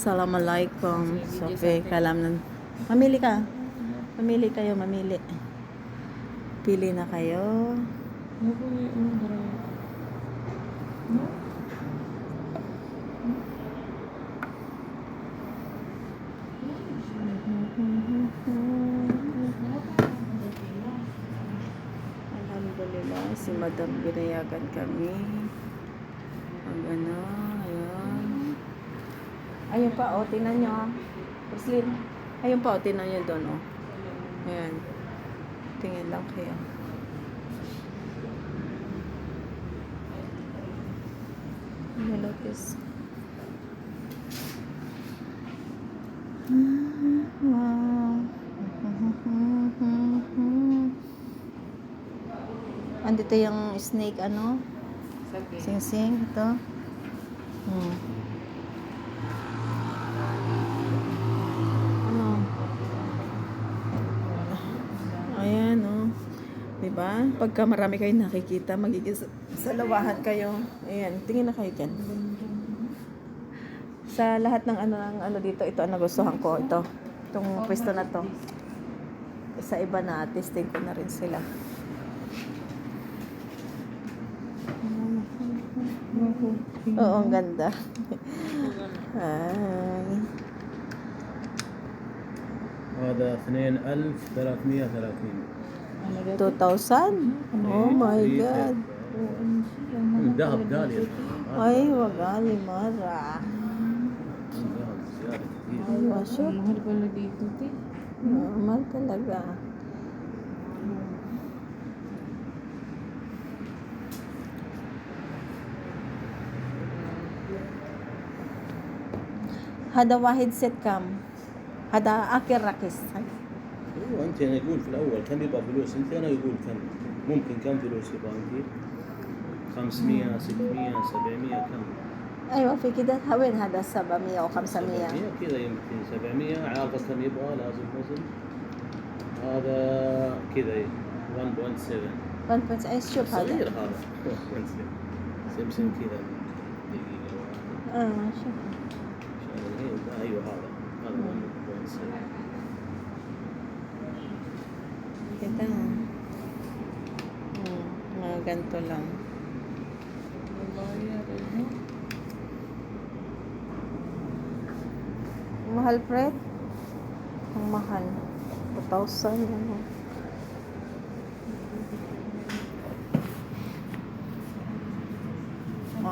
Assalamualaikum. Sophie, kalam nan. Mamili ka. Mamili kayo, mamili. Pili na kayo. Alhamdulillah, si Madam binayagan kami. Ang ano. Ayun pa, oh, tingnan nyo. Roslyn, ayun pa, oh, tingnan nyo doon, oh. Ayan. Tingin lang kayo. Nilotis. Wow. Andito yung snake, ano? Sing-sing, ito. Hmm. Ano? Ayan, oh. Diba? Pagka marami kayo nakikita, magiging sa- salawahan kayo. Ayan, tingin na kayo dyan. Sa lahat ng ano, ng ano dito, ito ang nagustuhan ko. Ito. Itong pwesto na to. Sa iba na, testing ko na rin sila. Oo, ang ganda. Ay. هذا 2330 Ano daw? 2,000? Oh my God. Dahab galit. Ay, wag alimara. Ay, wasyo. Mahal pala dito, te. Normal talaga. Hada wahid set kam. Hada akir rakis. Ay. هو أنت أنا يقول في الأول كم يبغى فلوس؟ أنت أنا يقول كم؟ ممكن كم فلوس يبغى أنت؟ 500 600 700 كم؟ أيوة في كده وين هذا 700 أو 500 700 كذا يمكن 700 عارفه كم يبغى لازم وزن. هذا كذا 1.7 1 بنت إيش شوف صغير هذا. هذا 1.7 سمسم كذا. دقيقة واحدة. آه شوف. أيوه هذا. هذا 1.7 Kita. Hmm, mga ganito lang. Ano? Mahal, Fred? Ang mahal. 2,000. Ano.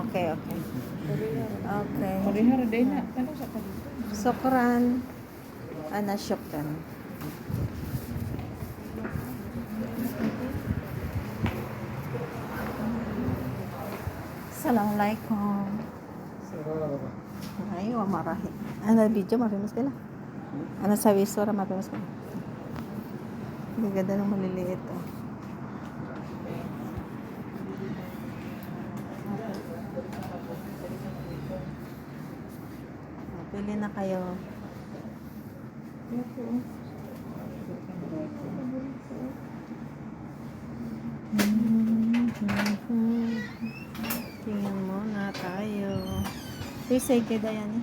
Okay, okay. Okay. Parihar din na. Ano sa ka dito? Sokran. Ana, syukran. Assalamualaikum. Ay, wa marahi. Ano video mapimas kila? Ano sa visora mapimas kila? Ang ganda ng maliliit oh. Pili na kayo. Tingnan 이 세개 다야니.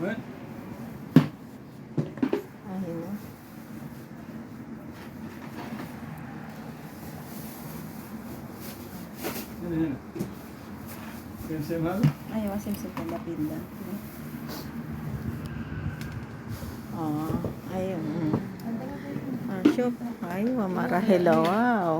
왜? 아니요. 네. 쌤쌤하고? 아니요, 쌤쌤 나빈다. Oh, ayun. Ah, sure. Ay, mamara. Hello. Wow.